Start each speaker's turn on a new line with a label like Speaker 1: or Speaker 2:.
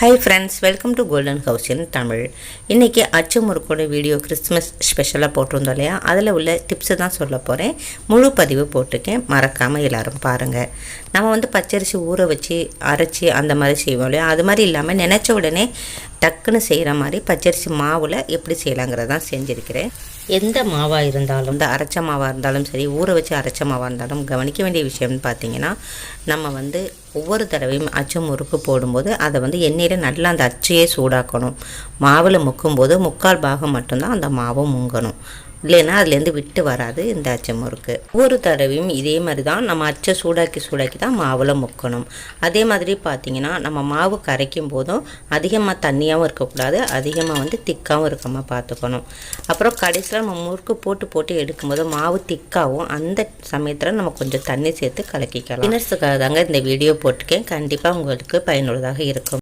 Speaker 1: Hi friends welcome to golden house in Tamil இன்றைக்கி அச்சு முறுக்கோட video Christmas ஸ்பெஷலாக போட்டிருந்தோம் இல்லையா? அதில் உள்ள டிப்ஸு தான் சொல்ல போகிறேன் முழு பதிவு போட்டிருக்கேன். மறக்காமல் எல்லோரும் பாருங்கள் நம்ம வந்து பச்சரிசி ஊற வச்சு அரைச்சி அந்த மாதிரி செய்வோம் இல்லையா? அது மாதிரி இல்லாமல் நினச்ச உடனே டக்குன்னு செய்கிற மாதிரி பச்சரிசி மாவில் எப்படி செய்யலாங்கிறதான் செஞ்சுருக்கிறேன். எந்த மாவாக இருந்தாலும் இந்த அரைச்ச மாவாக இருந்தாலும் சரி ஊற வச்சு அரைச்ச மாவாக இருந்தாலும் கவனிக்க வேண்டிய விஷயம்னு பார்த்தீங்கன்னா நம்ம வந்து ஒவ்வொரு தடவையும் அச்சு முறுக்கு போடும்போது அதை வந்து எண்ணெயில் நல்லா அந்த அச்சையே சூடாக்கணும். மாவில் முக்கும்போது முக்கால் பாகம் மட்டும்தான் அந்த மாவை முங்கணும். இல்லைன்னா அதுலேருந்து விட்டு வராது இந்த அச்சை முறுக்கு. ஒவ்வொரு தடவையும் இதே மாதிரி தான் நம்ம அச்சை சூடாக்கி சூடாக்கி தான் மாவில் முக்கணும். அதே மாதிரி பார்த்தீங்கன்னா நம்ம மாவு கரைக்கும் போதும் அதிகமாக தண்ணியாகவும் இருக்கக்கூடாது. அதிகமாக வந்து திக்காகவும் இருக்காமல் பார்த்துக்கணும் அப்புறம் கடைசியில் நம்ம முறுக்கு போட்டு போட்டு எடுக்கும்போது மாவு திக்காகவும் அந்த சமயத்தில் நம்ம கொஞ்சம் தண்ணி சேர்த்து கலக்கிக்கலாம். டின்னர்ஸுக்காக தாங்க இந்த வீடியோ போட்டிருக்கேன் கண்டிப்பாக உங்களுக்கு பயனுள்ளதாக இருக்கும்.